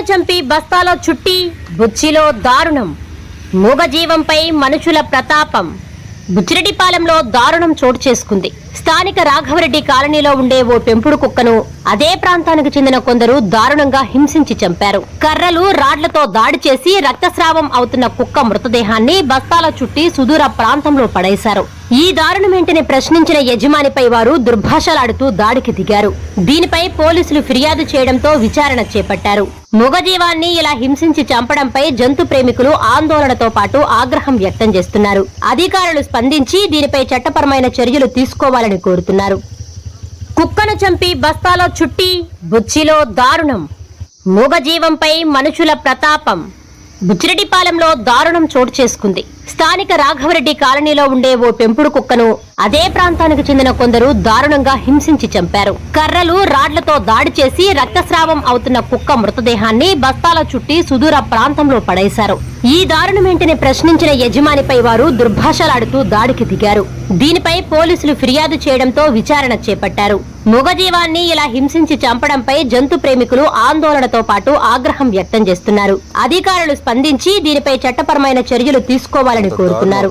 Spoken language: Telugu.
చంపి బస్తాలో చుట్టి బుచ్చిలో దారుణం మూగజీవంపై మనుషుల ప్రతాపం. బుచ్చిరెడ్డిపాలెంలో దారుణం చోటు చేసుకుంది. స్థానిక రాఘవరెడ్డి కాలనీలో ఉండే ఓ పెంపుడు కుక్కను అదే ప్రాంతానికి చెందిన కొందరు దారుణంగా హింసించి చంపారు. కర్రలు రాడ్లతో దాడి చేసి రక్తస్రావం అవుతున్న కుక్క మృతదేహాన్ని బస్తాల చుట్టి సుదూర ప్రాంతంలో పడేశారు. ఈ దారుణమేంటని ప్రశ్నించిన యజమానిపై వారు దుర్భాషలాడుతూ దాడికి దిగారు. దీనిపై పోలీసులు ఫిర్యాదు చేయడంతో విచారణ చేపట్టారు. మూగజీవాన్ని ఇలా హింసించి చంపడంపై జంతు ప్రేమికులు ఆందోళనతో పాటు ఆగ్రహం వ్యక్తం చేస్తున్నారు. అధికారులు స్పందించి దీనిపై చట్టపరమైన చర్యలు తీసుకోవాలని కోరుతున్నారు. కుక్కను చంపి బస్తాలో చుట్టి బుచ్చిలో దారుణం. మూగజీవంపై మనుషుల ప్రతాపం. బుచ్చిరెడ్డిపాలెంలో దారుణం చోటు చేసుకుంది. స్థానిక రాఘవరెడ్డి కాలనీలో ఉండే ఓ పెంపుడు కుక్కను అదే ప్రాంతానికి చెందిన కొందరు దారుణంగా హింసించి చంపారు. కర్రలు రాడ్లతో దాడి చేసి రక్తస్రావం అవుతున్న కుక్క మృతదేహాన్ని బస్తాల చుట్టి సుదూర ప్రాంతంలో పడేశారు. ఈ దారుణమేంటని ప్రశ్నించిన యజమానిపై వారు దుర్భాషలాడుతూ దాడికి దిగారు. దీనిపై పోలీసులు ఫిర్యాదు చేయడంతో విచారణ చేపట్టారు. మూగజీవాన్ని ఇలా హింసించి చంపడంపై జంతు ప్రేమికులు ఆందోళనతో పాటు ఆగ్రహం వ్యక్తం చేస్తున్నారు. అధికారులు స్పందించి దీనిపై చట్టపరమైన చర్యలు తీసుకోవాలని కోరుతున్నారు.